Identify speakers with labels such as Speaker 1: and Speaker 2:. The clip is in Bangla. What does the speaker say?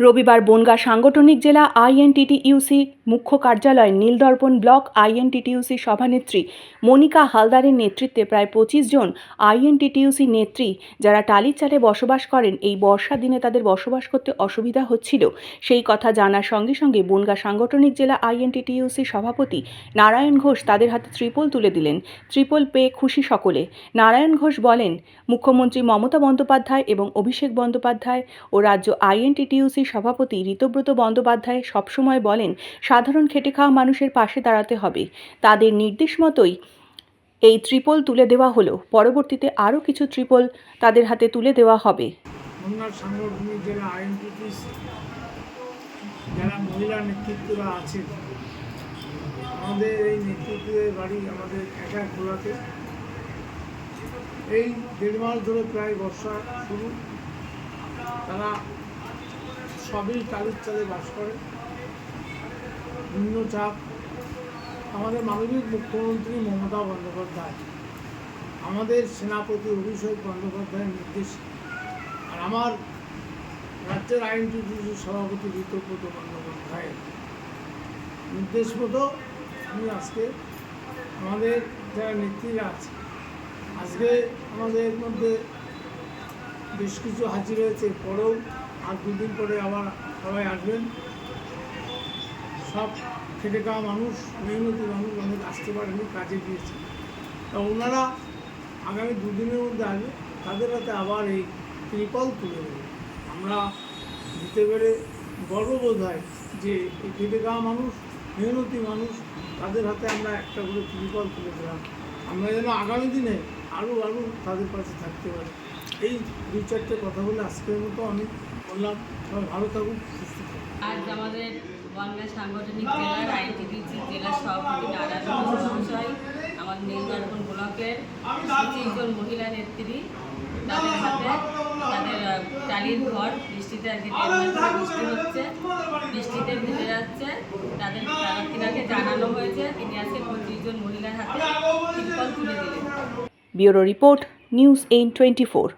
Speaker 1: রবিবার বনগাঁ সাংগঠনিক জেলা আইএনটিটিইউসি মুখ্য কার্যালয় নীলদর্পণ ব্লক আইএনটিটিইউসি সভানেত্রী মনিকা হালদারের নেতৃত্বে প্রায় পঁচিশ জন আইএনটিটিইউসি নেত্রী যারা টালির চালে বসবাস করেন এই বর্ষা দিনে তাদের বসবাস করতে অসুবিধা হচ্ছিল। সেই কথা জানার সঙ্গে সঙ্গে বনগাঁ সাংগঠনিক জেলা আইএনটিটিইউসি সভাপতি নারায়ণ ঘোষ তাদের হাতে ত্রিপল তুলে দিলেন। ত্রিপল পেয়ে খুশি সকলে। নারায়ণ ঘোষ বলেন, মুখ্যমন্ত্রী মমতা বন্দ্যোপাধ্যায় এবং অভিষেক বন্দ্যোপাধ্যায় ও রাজ্য আইএনটিটিইউসি সভাপতি ঋতব্রত বন্দ্যোপাধ্যায় সবসময় বলেন, সাধারণ খেটে খাওয়া মানুষের পাশে দাঁড়াতে হবে। তাদের নির্দেশ মতোই এই ত্রিপল তুলে দেওয়া হলো। পরবর্তীতে আরও কিছু ত্রিপল তাদের হাতে তুলে দেওয়া হবে।
Speaker 2: যারা মহিলা নেতৃত্বরা আছেন, আমাদের এই নেতৃত্বের বাড়ি আমাদের একা খোলাতে এই দেড় মাস ধরে প্রায় বর্ষা শুরু। তারা সবই টালির চালে বাস করে। নিম্নচাপ। আমাদের মাননীয় মুখ্যমন্ত্রী মমতা বন্দ্যোপাধ্যায়। আমাদের সেনাপতি অভিষেক বন্দ্যোপাধ্যায়ের নির্দেশ। আর আমার রাজ্যের আইনটিটিউসির সভাপতি ঋতব্রত বন্দ্যোপাধ্যায়ের নির্দেশ মতো আমি আজকে আমাদের যারা নেত্রীরা আছে, আজকে আমাদের মধ্যে বেশ কিছু হাজির হয়েছে। পরেও আর দুদিন পরে আবার সবাই আসবেন। সব খেটে খাওয়া মানুষ, মেহনতি মানুষ, অনেক আসতে পারেনি কাজে গিয়েছে। তা ওনারা আগামী দুদিনের মধ্যে আসবে, তাদের হাতে আবার এই ত্রিপল তুলে দেবে। আমরা দিতে পেরে গর্ববোধ হয় যে এই খেটে খাওয়া মানুষ, মেহনতি মানুষ, তাদের হাতে আমরা একটা করে ত্রিপল তুলে দিলাম। আমরা যেন আগামী দিনে আরও আরও তাদের পাশে থাকতে পারি। এই দু চারটে কথা বলে আজকের মতো আমি বললাম সবাই ভালো থাকুন সুস্থ থাকুন।
Speaker 3: আজ আমাদের বাংলা সাংগঠনিক জেলার আইটিডিসি জেলা সভাপতি নারায়ণ মহাশয় আমাদের নীলদর্পণ ব্লকের পঁচিশ জন মহিলা নেত্রী তাদের হাতে তাদের টালির ঘর বৃষ্টিতে আজকে বৃষ্টি হচ্ছে বৃষ্টিতে ভিজে যাচ্ছে তাদের তিনাকে জানানো হয়েছে তিনি আজকে পঁচিশ জন মহিলার হাতে তিরপল তুলে দিলেন।
Speaker 1: ব্যুরো রিপোর্ট নিউজ এইন টোয়েন্টি ফোর।